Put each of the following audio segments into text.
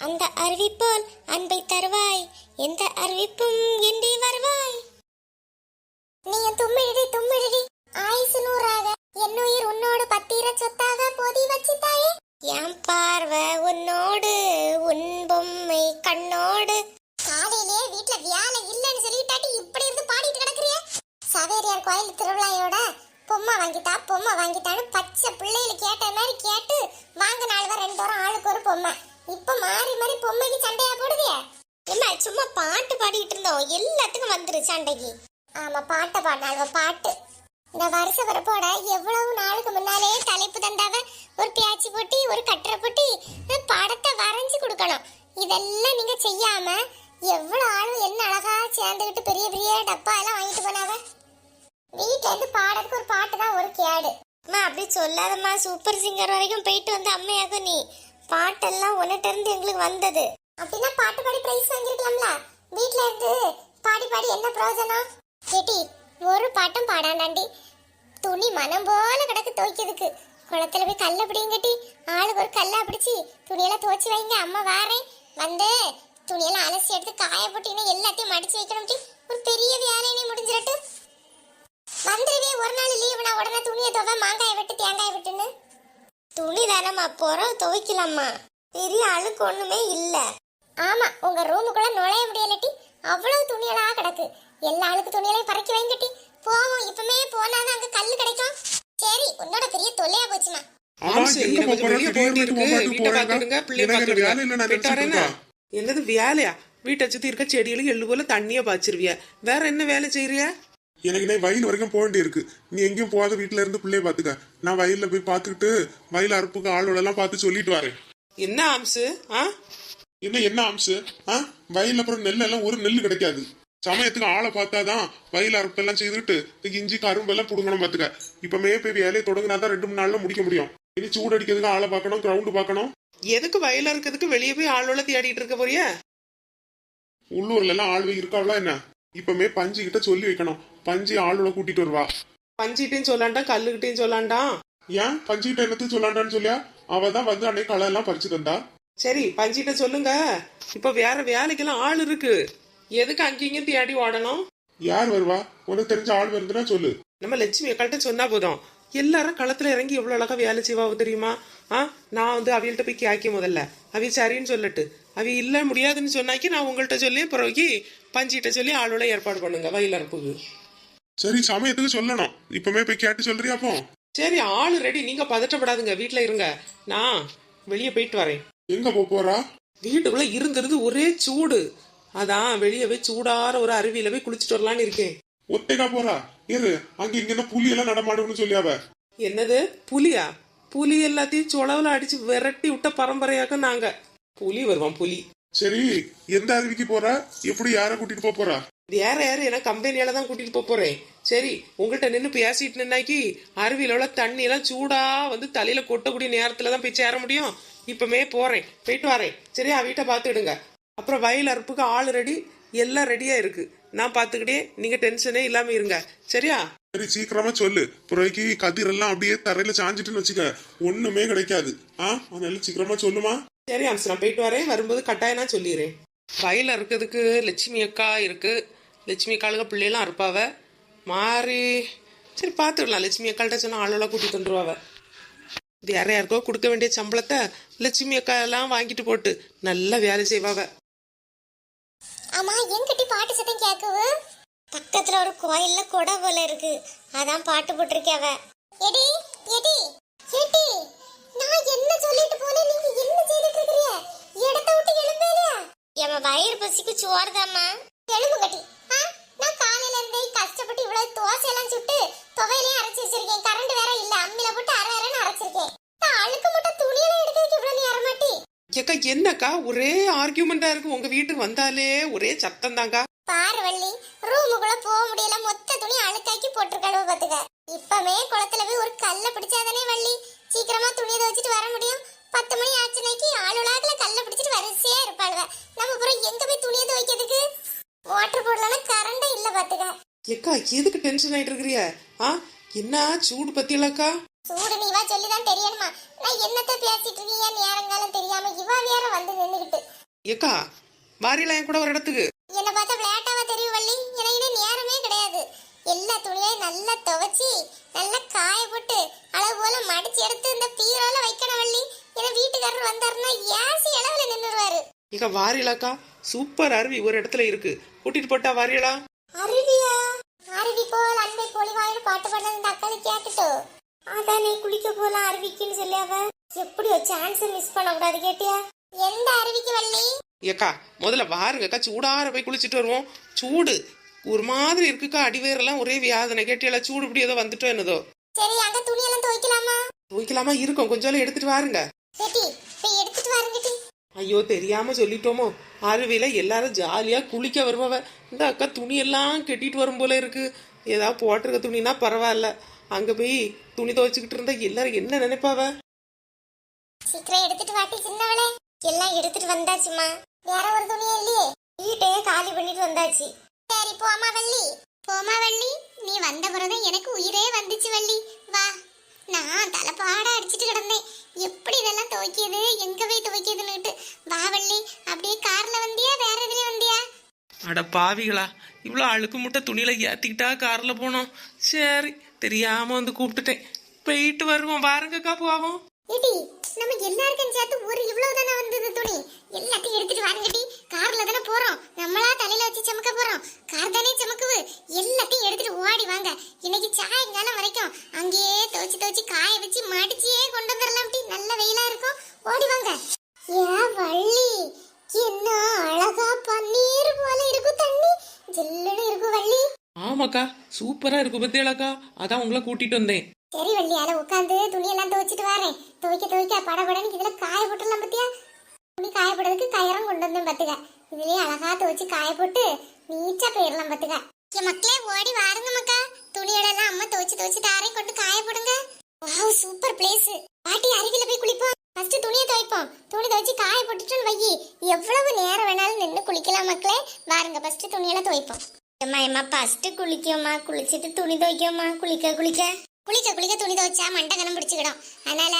அந்த அறிவிப்போல் அன்பை தருவாய். எந்த அறிவிப்பும் இன்றி வருவாய். நீ தும்மிழி தும்மிழி ஆயுசு நூறாக. என்னுயிர் உன்னோடு பத்திர சொத்தாக போதி வச்சித்தாயே. என் பார்வை உன்னோடு உன் பொம்மை கண்ணோடு. காலையிலே வீட்டுல வேலை இல்லைன்னு சொல்லிட்டாட்டி இப்படி இருந்து பாடிட்டு கிடக்குறிய? சவேரியார் கோயில் திருவிழாயோட பொம்மை வாங்கிட்டா பொம்மை வாங்கிட்டான்னு பச்சை பிள்ளைகளை கேட்ட மாதிரி கேட்டு வாங்க நாலு ரெண்டு வாரம் ஆளுக்கு ஒரு பொம்மை. இப்ப மாறி மாறி பொம்மைக்கு சண்டையா போடுதிய இல்ல சும்மா பாட்டு பாடிட்டு இருந்தோம். எல்லாத்துக்கும் வந்துரு சண்டைக்கு. ஆமா பாட்டை பாடினாலும் பாட்டு. இந்த வருஷ வரப்போட எவ்வளவு நாளுக்கு முன்னாலே தலைப்பு தந்தாவ? ஒரு பியாச்சி போட்டி ஒரு கட்டுரை போட்டி படத்தை வரைஞ்சு கொடுக்கணும். இதெல்லாம் நீங்க செய்யாம எவ்வளவு ஆளும் என்ன அழகா சேர்ந்துக்கிட்டு பெரிய பெரிய டப்பா எல்லாம் வாங்கிட்டு போனாவ? வீட்டுல இருந்து பாடுறதுக்கு ஒரு பாட்டு தான் ஒரு கேடு. அம்மா அப்படி சொல்லாதம்மா. சூப்பர் சிங்கர் வரைக்கும் போயிட்டு வந்து அம்மையாகும் நீ. பாட்டெல்லாம் உன்கிட்ட இருந்து எங்களுக்கு வந்தது. அப்படின்னா பாட்டு பாடி பிரைஸ் வாங்கிருக்கலாம்ல வீட்ல இருந்து பாடி பாடி என்ன பிரயோஜனம்? கேட்டி ஒரு பாட்டும் பாடாண்டாண்டி. துணி மனம் போல கிடக்கு துவைக்கிறதுக்கு. குளத்துல போய் கல்ல பிடிங்கட்டி ஆளுக்கு ஒரு கல்லா பிடிச்சி துணியெல்லாம் துவைச்சு வைங்க. அம்மா வாரேன். வந்து. துணியெல்லாம் அலசி எடுத்து காய போட்டீங்கன்னா எல்லாத்தையும் மடிச்சு வைக்கணும் ஒரு பெரிய வேலையினே முடிஞ்சிடட்டு வந்துருவே. ஒரு நாள் லீவுனா உடனே துணியை துவை மாங்காயை விட்டு தேங்காயை விட்டுன்னு. துணி தானம்மா போறோம் துவைக்கலாம்மா. பெரிய அழுக்கு ஒண்ணுமே இல்ல. ஆமா உங்க ரூமுக்குள்ள நுழைய முடியலட்டி அவ்வளவு துணியெல்லாம் கிடக்கு. எல்லா அழுக்கு துணியெல்லாம் பறக்கி வைங்கட்டி. போவோம் இப்பமே போனாதான் அங்க கல்லு கிடைக்கும். சரி உன்னோட பெரிய தொல்லையா போச்சுமா. என்னது வேலையா? வீட்டை சுத்தி இருக்க செடிகளும் எள்ளு போல தண்ணிய பாய்ச்சிருவிய? வேற என்ன வேலை செய்யறிய? எனக்கு இன்னைக்கு வயல் வரைக்கும் போக வேண்டி இருக்கு. நீ எங்கேயும் போகாத வீட்டுல இருந்து பிள்ளைய பாத்துக்க. நான் வயல்ல போய் பாத்துக்கிட்டு வயல் அறுப்புக்கு ஆளோட எல்லாம் பார்த்து சொல்லிட்டு வரேன். என்ன ஆம்சு? ஆ? என்ன என்ன அம்சு ஆ? வயல்ல அப்புறம் நெல் எல்லாம் ஒரு நெல் கிடைக்காது. சமயத்துக்கு ஆளை பார்த்தாதான் வயல் அறுப்பெல்லாம் செய்துட்டு இஞ்சி கரும்பு எல்லாம் புடுங்கணும் பாத்துக்க. இப்பமே போய் வேலையை தொடங்கினாதான் ரெண்டு மூணு நாள்ல முடிக்க முடியும். இனி சூடு அடிக்கிறதுக்கு ஆளை பார்க்கணும் கிரவுண்டு பார்க்கணும். எதுக்கு வயல்ல இருக்கிறதுக்கு வெளியே போய் ஆளோட தேடிட்டு இருக்க போறிய? உள்ளூர்ல எல்லாம் ஆள் இருக்காளா என்ன? இப்பமே பஞ்சு கிட்ட சொல்லி வைக்கணும். பஞ்சு ஆளோட கூட்டிட்டு வருவா. பஞ்சிட்டையும் சொல்லாண்டாம் கல்லுகிட்டையும் சொல்லாண்டாம் ஏன்? பஞ்சுகிட்ட என்னத்து சொல்லாண்டான்னு சொல்லியா? அவ தான் வந்து அன்னைக்கு களை எல்லாம் பறிச்சு தந்தா சரி பஞ்சிட்ட சொல்லுங்க. இப்ப வேற வேலைக்கெல்லாம் ஆள் இருக்கு. எதுக்கு அங்கேயும் தேடி ஓடணும்? யார் வருவா? உனக்கு தெரிஞ்ச ஆள் வருதுன்னா சொல்லு. நம்ம லட்சுமி அக்காள்கிட்ட சொன்னா போதும். எல்லாரும் களத்துல இறங்கி எவ்வளவு அழகா வேலை செய்வாவ தெரியுமா? ஆ நான் வந்து அவியல்கிட்ட போய் கேட்க முதல்ல. அவி சரின்னு சொல்லட்டு. அவி இல்ல முடியாதுன்னு சொன்னாக்கி நான் உங்கள்கிட்ட சொல்லி பிறகு பஞ்சிட்ட சொல்லி ஆளோட ஏற்பாடு பண்ணுங்க வயல் அறுப்புக்கு சரி சமயத்துக்கு சொல்லணும்? இப்பமே போய் கேட்டு சொல்றியா அப்போ சரி ஆளு ரெடி நீங்க பதட்டப்படாதுங்க வீட்ல இருங்க. நான் வெளியே போயிட்டு வரேன். எங்க போப் போறா? வீட்டுக்குள்ள இருந்திருந்து ஒரே சூடு. அதான் வெளியே போய் சூடார ஒரு அருவியில போய் குளிச்சுட்டு வரலான்னு இருக்கேன். ஒத்தைக்கா போறா? இரு அங்க இங்க புலி எல்லாம் நடமாடும்னு சொல்லியாவ. என்னது? புலியா? புலி எல்லாத்தையும் சுளவுல அடிச்சு விரட்டி விட்ட பரம்பரையாக நாங்க. புலி வருவான் புலி. சரி எந்த அருவிக்கு போறா? எப்படி யார கூட்டிட்டு போப் போறா? வேற யாரு? என்ன கம்பெனியால தான் கூட்டிட்டு போப் போறேன். சரி உங்கள்கிட்ட நின்று பேசிட்டு நின்னாக்கி அருவியில உள்ள தண்ணி எல்லாம் சூடா வந்து தலையில கொட்டக்கூடிய நேரத்துல தான் போய் சேர முடியும். இப்பமே போறேன். போயிட்டு வரேன். சரியா? வீட்டை பார்த்துடுங்க அப்புறம் வயல் அறுப்புக்கு ஆள் ரெடி. எல்லாம் ரெடியா இருக்கு. நான் பாத்துக்கிட்டே நீங்க டென்ஷனே இல்லாம இருங்க. சரியா? சரி சீக்கிரமா சொல்லு. புறவைக்கு கதிர் எல்லாம் அப்படியே தரையில சாஞ்சிட்டுன்னு வச்சுக்க. ஒண்ணுமே கிடைக்காது. ஆ? அதனால சீக்கிரமா சொல்லுமா? சரி அம்சு நான் போயிட்டு வரேன். வரும்போது கட்டாயம் நான் சொல்லிடுறேன். வயல் இருக்கிறதுக்கு லட்சுமி அக்கா இருக்கு. லட்சுமி அக்காளுங்க பிள்ளைலாம் இருப்பாவ மாறி சரி பார்த்துடலாம் லட்சுமி அக்காள்கிட்ட சொன்னா ஆளெல்லாம் கூட்டி தந்துருவாவ இது யார யாருக்கோ கொடுக்க வேண்டிய சம்பளத்தை லட்சுமி அக்கா எல்லாம் வாங்கிட்டு போட்டு நல்லா வேலை செய்வாவ. ஆமா என்கிட்ட பாட்டு சத்தம் கேக்குது பக்கத்துல ஒரு கோயில்ல கொடை போல இருக்கு. அதான் பாட்டு போட்டிருக்கவ எடி எடி எடி நான் என்ன சொல்லிட்டு போனேன்? நீங்க என்ன செய்துட்டு இருக்கீங்க இடத்த விட்டு எழும்பேல எம வயிறு பசிக்கு சோறுதாம்மா எழும்பு கட்டி. நான் காலையில இருந்தே கஷ்டப்பட்டு இவ்வளவு தோசை எல்லாம் சுட்டு துவையிலே அரைச்சு வச்சிருக்கேன். கரண்ட் வேற இல்ல. அம்மில போட்டு அரை அரைன்னு அரைச்சிருக்கேன். அழுக்கு மட்டும் துணியெல்லாம் எடுக்கிறதுக்கு இவ்வளவு நேரமாட்டி? ஏக்கா என்னக்கா? ஒரே ஆர்கியூமெண்டா இருக்கு. உங்க வீட்டுக்கு வந்தாலே ஒரே சத்தம் தாங்க பாரு வள்ளி ரூமுக்குள்ள போக முடியல. மொத்த துணி அழுக்காக்கி போட்டிருக்கணும் பாத்துக்க. இப்பவே குளத்துல போய் ஒரு கல்ல பிடிச்சாதானே வள்ளி? சீக்கிரமா துணியை துவச்சிட்டு வர முடியும். பத்து மணி ஆச்சுனாக்கி ஆளுலாக்குல கல்ல பிடிச்சிட்டு வரிசையா இருப்பாளுவ. நம்ம அப்புறம் எங்க போய் துணியை துவைக்கிறதுக்கு வாட்டர் போடலாம் கரண்டே இல்ல பாத்துக்க. ஏக்கா எதுக்கு டென்ஷன் ஆயிட்டு இருக்கிறிய ஆ? என்ன சூடு பத்தியலாக்கா? சூடு நீவா சொல்லிதான் தெரியணுமா? நான் என்னத்த பேசிட்டு இருக்கீங்க? நேரங்காலம் வேற வந்து நின்னுகிட்டு ஏக்கா வாரியலா என் கூட ஒரு இடத்துக்கு. என்ன பார்த்தா விளையாட்டாவா தெரியும் வள்ளி? எனக்கு நேரமே கிடையாது. எல்லா துணியையும் நல்லா துவைச்சி நல்லா காய போட்டு அளவு போல மடிச்சு எடுத்து இந்த பீரோல வைக்கணும் வள்ளி. ஏன்னா வீட்டுக்காரர் வந்தாருன்னா ஏசி அளவுல நின்னுருவாரு. ஏக்கா வாரியலாக்கா சூப்பர் அருவி ஒரு இடத்துல இருக்கு. கூட்டிட்டு போட்டா வாரியலா அருவியா? அருவி போல் அன்பை பொலிவாயின்னு பாட்டு பாடுறது இந்த அக்காவை கேட்டுட்டோ. அதானே குளிக்க போலாம் அருவிக்குன்னு சொல்லி எப்படி சான்ஸ் மிஸ் பண்ண கூடாது கேட்டியா? எந்த அருவிக்கு வள்ளி? ஏக்கா முதல்ல வாருங்கக்கா சூடார போய் குளிச்சுட்டு வருவோம். சூடு. ஒரு மாதிரி இருக்குக்கா அடிவேரெல்லாம் ஒரே வியாதனை. கேட்டியல சூடு இப்படி ஏதோ வந்துட்டோ என்னதோ. சரி அங்க துணியெல்லாம் துவைக்கலாமா? துவைக்கலாமா? இருக்கும். கொஞ்சம் எடுத்துட்டு வாருங்க. கேட்டி போய் எடுத்துட்டு வாருங்கட்டி ஐயோ தெரியாம சொல்லிட்டோமோ. அருவியில எல்லாரும் ஜாலியா குளிக்க வருபவ. இந்த அக்கா துணியெல்லாம் கெட்டிட்டு வரும் போல இருக்கு. ஏதாவது போட்டிருக்க துணினா பரவாயில்ல. அங்க போய் துணி துவைச்சுக்கிட்டு இருந்தா எல்லாரும் என்ன நினைப்பாவ? சீக்கிரம் எடுத்துட்டு வாட்டி சின்னவளே. எல்லாம் எடுத்துட்டு வந்தாச்சுமா வேற ஒரு துணியும் இல்லையே. வீட்டையே காலி பண்ணிட்டு வந்தாச்சு. சரி போமா வள்ளி. போமா வள்ளி நீ வந்த பிறகுதான் எனக்கு உயிரே வந்துச்சு வள்ளி. வா. நான் தலைப்பாடா அடிச்சிட்டு கிடந்தேன். எப்படி இதெல்லாம் துவைக்கியது எங்க போய் துவைக்கியதுன்னுட்டு வா வள்ளி அப்படியே கார்ல வந்தியா? வேற எதுல வந்தியா? அட பாவிகளா இவ்வளோ அழுக்கு முட்டை துணியில ஏத்திக்கிட்டா கார்ல போனோம். சரி தெரியாம வந்து கூப்பிட்டுட்டேன். போயிட்டு வருவோம். வாருங்கக்கா போவோம். நம்ம எல்லாருக்கும் சேர்த்து ஒரு இவ்வளவு தானே வந்தது துணி? எல்லாத்தையும் எடுத்துட்டு வாருங்கடி. கார்ல தானே போறோம். நம்மளா தலையில வச்சு சமக்க போறோம். கார் தானே சமக்குவு எல்லாத்தையும் எடுத்துட்டு ஓடி வாங்க. இன்னைக்கு சாயங்காலம் வரைக்கும் அங்கேயே துவச்சு துவச்சு காய வச்சு மடிச்சியே கொண்டு வந்துடலாம் நல்ல வெயிலா இருக்கும். ஓடி வாங்க. ஏ வள்ளி என்ன அழகா பன்னீர் போல இருக்கும் தண்ணி. ஜில்லுன்னு இருக்கும் வள்ளி. ஆமாக்கா சூப்பரா இருக்கு பத்தியலாக்கா அதான் உங்களை கூட்டிட்டு வந்தேன். சரி வள்ளி அத உட்காந்து துணியெல்லாம் துவைக்க துவைக்க படபடன்னு இதுல காய போட்டுலாம் பத்தியா? துணி காய போடுறதுக்கு கயரம் கொண்டு வந்தேன் பாத்துக்க. இதுலயே அழகா துவைச்சு காய போட்டு நீட்டா போயிடலாம் பாத்துக்க. மக்களே ஓடி வாருங்க மக்கா. துணியோடலாம் அம்மா துவைச்சு துவைச்சு தாரேன் கொண்டு காய போடுங்க. வாவ் சூப்பர் பிளேஸ் பாட்டி அருவில போய் குளிப்போம். ஃபர்ஸ்ட் துணியை துவைப்போம். துணி துவைச்சு காய போட்டுட்டு வை எவ்வளவு நேரம் வேணாலும் நின்று குளிக்கலாம் மக்களே. வாருங்க ஃபர்ஸ்ட் துணியெல்லாம் துவைப்போம். அம்மா அம்மா ஃபர்ஸ்ட் குளிக்கோம்மா. குளிச்சுட்டு துணி துவைக்கோம்மா. குளிக்க குளிக்க. குளிக்க குளிக்க துணி துவைச்சா மண்டை கனம் பிடிச்சிக்கிடும். அதனால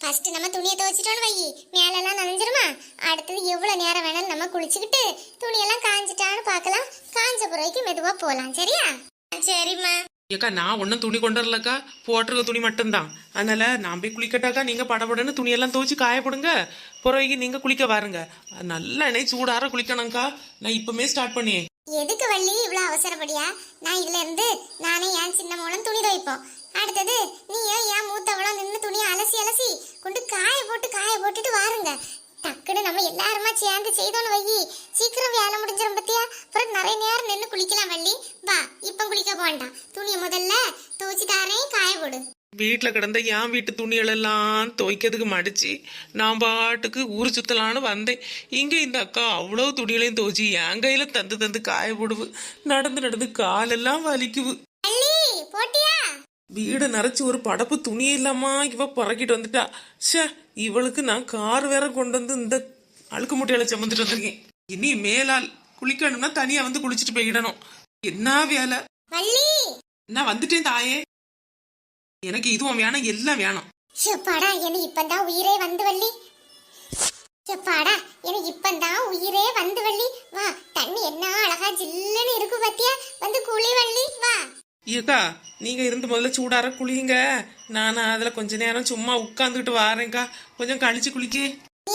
ஃபர்ஸ்ட் நம்ம துணியை துவைச்சிட்டோம்னு வை. மேலெல்லாம் நனைஞ்சிருமா? அடுத்தது எவ்வளவு நேரம் வேணாலும் நம்ம குளிச்சுக்கிட்டு துணியெல்லாம் காஞ்சிட்டான்னு பார்க்கலாம். காஞ்ச பிறகு மெதுவா போலாம் சரியா? சரிம்மா. ஏக்கா நான் ஒன்றும் துணி கொண்டு வரலக்கா. போட்டிருக்க துணி மட்டும்தான். அதனால நான் போய் குளிக்கட்டாக்கா நீங்க படபடன்னு துணியெல்லாம் துவைச்சு காய போடுங்க பிறகு நீங்க குளிக்க வாருங்க. நல்லா எண்ணெய் சூடார குளிக்கணும்க்கா. நான் இப்பமே ஸ்டார்ட் பண்ணியேன் எதுக்கு வள்ளி இவ்வளவு அவசரப்படியா? நான் இதுல இருந்து நானே என் சின்ன மூலம் துணி துவைப்போம். அடுத்தது நீயும் என் மூத்தவளும் நின்று துணியை அலசி அலசி கொண்டு காய போட்டு காய போட்டுட்டு வாருங்க. டக்குன்னு நம்ம எல்லாருமா சேர்ந்து செய்தோன்னு வையி. சீக்கிரம் வேலை முடிஞ்சிடும் பத்தியா? அப்புறம் நிறைய நேரம் நின்று குளிக்கலாம் வள்ளி. வா இப்ப குளிக்க போண்டாம் துணியை முதல்ல துவைச்சு தாரேன் காய போடு. வீட்டில் கிடந்த என் வீட்டு துணிகளெல்லாம் துவைக்கிறதுக்கு மடிச்சு நான் பாட்டுக்கு ஊர் சுத்தலான்னு வந்தேன். இங்கே இந்த அக்கா அவ்வளோ துணிகளையும் துவைச்சி என் கையில் தந்து தந்து காய போடுவு. நடந்து நடந்து காலெல்லாம் வலிக்குவு. போட்டியா? வீடு நிறைச்சு ஒரு படப்பு துணி இல்லாமா இவ பறக்கிட்டு வந்துட்டா. ஷே இவளுக்கு நான் கார் வேற கொண்டு வந்து இந்த அழுக்கு முட்டையில சுமந்துட்டு வந்திருக்கேன். இனி மேலால் குளிக்கணும்னா தனியா வந்து குளிச்சுட்டு போயிடணும். என்ன வேலை? வள்ளி! நான் வந்துட்டேன் தாயே. எனக்கு இதுவும் வேணும் எல்லாம் வேணும். எப்பாடா எனக்கு இப்பந்தான் உயிரே வந்து வள்ளி. எப்பாடா எனக்கு இப்பந்தான் உயிரே வந்து வள்ளி. வா தண்ணி என்ன அழகா ஜில்லுன்னு இருக்கு பாத்தியா? வந்து குளி வள்ளி வா. ஏக்கா நீங்க இருந்து முதல்ல சூடார குளிங்க. நான் அதுல கொஞ்ச நேரம் சும்மா உட்காந்துக்கிட்டு வாரேன்க்கா. கொஞ்சம் கழிச்சு குளிக்கே.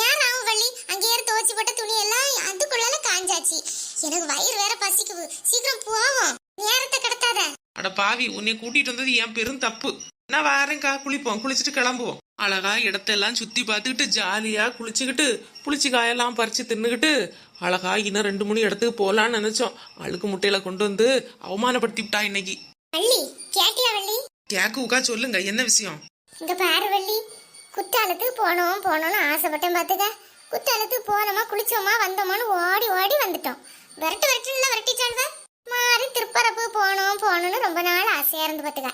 ஏன் ராவு வள்ளி அங்கேயே துவைச்சு போட்ட துணி எல்லாம் அதுக்குள்ளால காஞ்சாச்சு. எனக்கு வயிறு வேற பசிக்குது. சீக்கிரம் போவோம். நேரத்தை கடத்தாத. அட பாவி உன்னை கூட்டிட்டு வந்தது என் பெரும் தப்பு. நான் வாரேன்க்கா குளிப்போம். குளிச்சுட்டு கிளம்புவோம். அழகா இடத்தெல்லாம் சுத்தி பார்த்துக்கிட்டு ஜாலியா குளிச்சுக்கிட்டு புளிச்சு காயெல்லாம் பறிச்சு தின்னுக்கிட்டு அழகா இன்னும் ரெண்டு மூணு இடத்துக்கு போலான்னு நினைச்சோம். அழுக்கு முட்டையில கொண்டு வந்து அவமானப்படுத்தி விட்டா இன்னைக்கு. வள்ளி கேட்டியா வள்ளி? கேக்குக்கா சொல்லுங்க என்ன விஷயம்? இங்க பாரு வள்ளி குத்தாலத்துக்கு போனோம் போனோம்னு ஆசைப்பட்டேன் பாத்துக்க. குத்தாலத்துக்கு போனோமா குளிச்சோமா வந்தோமான்னு ஓடி ஓடி வந்துட்டோம். விரட்டு விரட்டுல விரட்டிட்டாள்வ மாறி திருப்பரப்பு போனோம் போகணும்னு ரொம்ப நாள் ஆசையா இருந்து பாத்துக்க.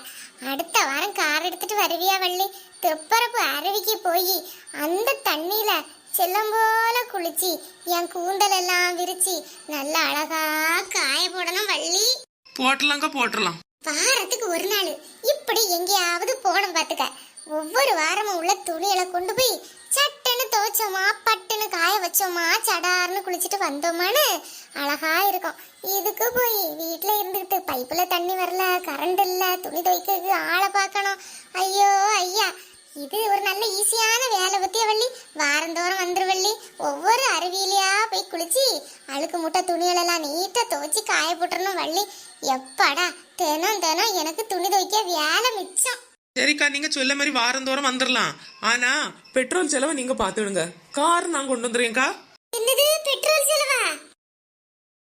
அடுத்த வாரம் கார் எடுத்துட்டு வருவியா வள்ளி? திருப்பரப்பு அருவிக்கு போய் அந்த தண்ணியில செல்லம் போல குளிச்சு என் கூந்தல் எல்லாம் விரிச்சு நல்ல அழகா காய போடணும் வள்ளி. போட்டலாங்க போட்டுடலாம் வாரத்துக்கு ஒரு நாள். இப்படி எங்கேயாவது போகணும் பாத்துக்க ஒவ்வொரு வாரமும் உள்ள துணியெல்லாம் கொண்டு போய் சட்டுன்னு துவைச்சோமா பட்டுன்னு காய வச்சோமா சடார்னு குளிச்சுட்டு வந்தோமான்னு அழகா இருக்கும். இதுக்கு போய் வீட்டில் இருந்துக்கிட்டு பைப்பில் தண்ணி வரல கரண்ட் இல்லை துணி துவைக்கிறதுக்கு ஆளை பார்க்கணும். ஐயோ ஐயா. இது ஒரு நல்ல ஈஸியான வேலை பத்திய வள்ளி? வாரந்தோறும் வந்துரு வள்ளி. ஒவ்வொரு அருவியிலையா வச்சு அழுக்கு முட்டை துணிகளெல்லாம் நீட்டாக துவைச்சி காய போட்டுறணும் வள்ளி. எப்பாடா? தினம் தினம் எனக்கு துணி துவைக்க வேலை மிச்சம். சரிக்கா நீங்க சொல்ல மாதிரி வாரந்தோறும் வந்துடலாம் ஆனா பெட்ரோல் செலவை நீங்க பாத்துடுங்க கார் நான் கொண்டு வந்துடுறேன்க்கா. என்னது? பெட்ரோல் செலவா?